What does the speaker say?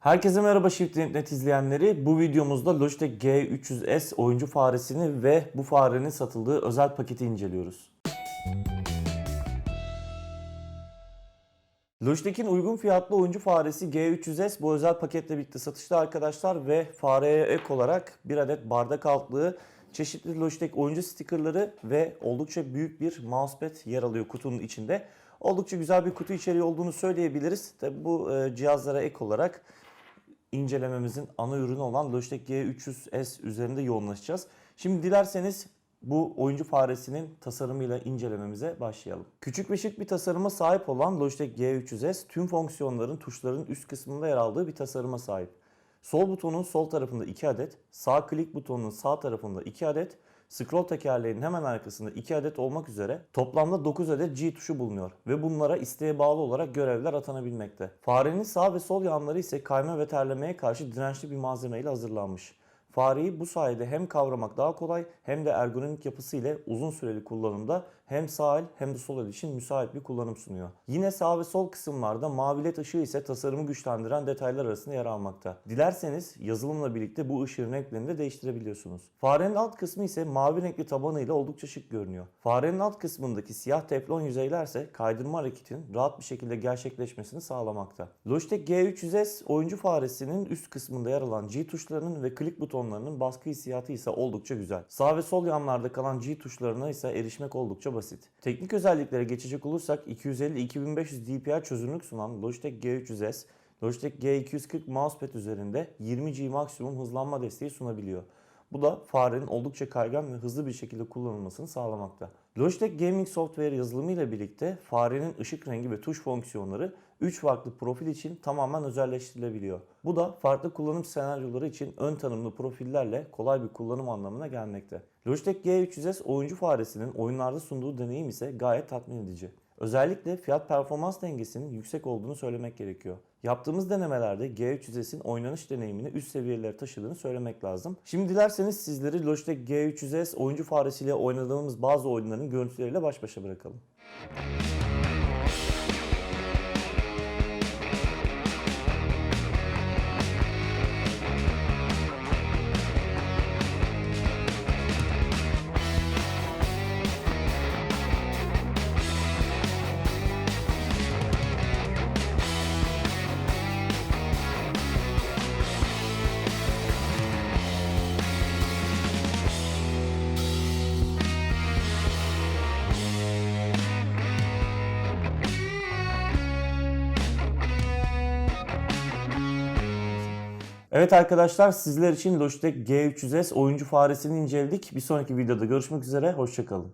Herkese merhaba Shift.net izleyenleri. Bu videomuzda Logitech G300S oyuncu faresini ve bu farenin satıldığı özel paketi inceliyoruz. Logitech'in uygun fiyatlı oyuncu faresi G300S bu özel paketle birlikte satışta arkadaşlar ve fareye ek olarak bir adet bardak altlığı, çeşitli Logitech oyuncu stikerleri ve oldukça büyük bir mousepad yer alıyor kutunun içinde. Oldukça güzel bir kutu içeriği olduğunu söyleyebiliriz. Tabi bu e, cihazlara ek olarak incelememizin ana ürünü olan Logitech G300S üzerinde yoğunlaşacağız. Şimdi dilerseniz bu oyuncu faresinin tasarımıyla incelememize başlayalım. Küçük ve şık bir tasarıma sahip olan Logitech G300S tüm fonksiyonların tuşların üst kısmında yer aldığı bir tasarıma sahip. Sol butonun sol tarafında 2 adet, sağ klik butonunun sağ tarafında 2 adet, scroll tekerleğinin hemen arkasında 2 adet olmak üzere toplamda 9 adet G tuşu bulunuyor ve bunlara isteğe bağlı olarak görevler atanabilmekte. Farenin sağ ve sol yanları ise kayma ve terlemeye karşı dirençli bir malzemeyle hazırlanmış. Fareyi bu sayede hem kavramak daha kolay hem de ergonomik yapısı ile uzun süreli kullanımda hem sağ el hem de sol el için müsait bir kullanım sunuyor. Yine sağ ve sol kısımlarda mavi led ışığı ise tasarımı güçlendiren detaylar arasında yer almakta. Dilerseniz yazılımla birlikte bu ışığın renklerini de değiştirebiliyorsunuz. Farenin alt kısmı ise mavi renkli tabanıyla oldukça şık görünüyor. Farenin alt kısmındaki siyah teflon yüzeyler ise kaydırma hareketinin rahat bir şekilde gerçekleşmesini sağlamakta. Logitech G300S oyuncu faresinin üst kısmında yer alan G tuşlarının ve klik butonlarının baskı hissiyatı ise oldukça güzel. Sağ ve sol yanlarda kalan G tuşlarına ise erişmek oldukça basit. Teknik özelliklere geçecek olursak 250-2500 DPI çözünürlük sunan Logitech G300S, Logitech G240 mousepad üzerinde 20G maksimum hızlanma desteği sunabiliyor. Bu da farenin oldukça kaygan ve hızlı bir şekilde kullanılmasını sağlamakta. Logitech Gaming Software yazılımı ile birlikte farenin ışık rengi ve tuş fonksiyonları 3 farklı profil için tamamen özelleştirilebiliyor. Bu da farklı kullanım senaryoları için ön tanımlı profillerle kolay bir kullanım anlamına gelmekte. Logitech G300S oyuncu faresinin oyunlarda sunduğu deneyim ise gayet tatmin edici. Özellikle fiyat performans dengesinin yüksek olduğunu söylemek gerekiyor. Yaptığımız denemelerde G300S'in oynanış deneyimini üst seviyelere taşıdığını söylemek lazım. Şimdi dilerseniz sizleri Logitech G300S oyuncu faresiyle oynadığımız bazı oyunların görüntüleriyle baş başa bırakalım. Evet arkadaşlar sizler için Logitech G300S oyuncu faresini inceledik. Bir sonraki videoda görüşmek üzere. Hoşçakalın.